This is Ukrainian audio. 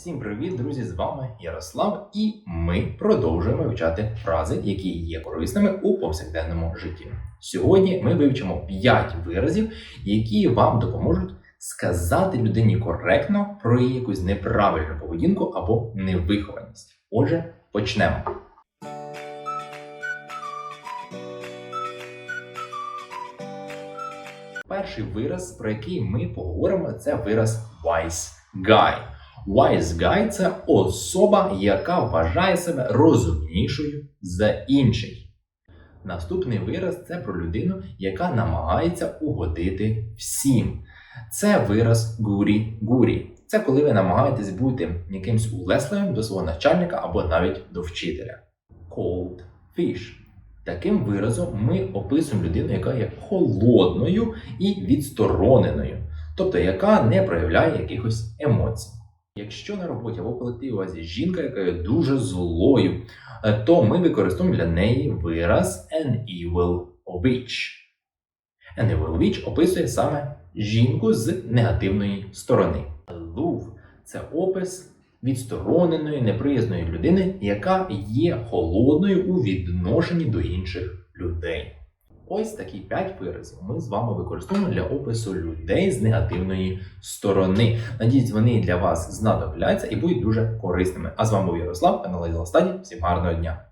Всім привіт, друзі! З вами Ярослав, і ми продовжуємо вивчати фрази, які є корисними у повсякденному житті. Сьогодні ми вивчимо 5 виразів, які вам допоможуть сказати людині коректно про якусь неправильну поведінку або невихованість. Отже, почнемо. Перший вираз, про який ми поговоримо, це вираз wise guy. Wise guy – це особа, яка вважає себе розумнішою за інших. Наступний вираз це про людину, яка намагається угодити всім. Це вираз гурі-гурі. Це коли ви намагаєтесь бути якимсь улесливим до свого начальника або навіть до вчителя. Cold fish. Таким виразом ми описуємо людину, яка є холодною і відстороненою, тобто яка не проявляє якихось емоцій. Якщо на роботі або колективі у вас є жінка, яка є дуже злою, е, то ми використовуємо для неї вираз an evil witch. An evil witch описує саме жінку з негативної сторони. Aloof – це опис відстороненої, неприязної людини, яка є холодною у відношенні до інших людей. Ось такі 5 виразів ми з вами використовуємо для опису людей з негативної сторони. Надіюсь, вони для вас знадобляться і будуть дуже корисними. А з вами був Ярослав, канал Стаді. Всім гарного дня!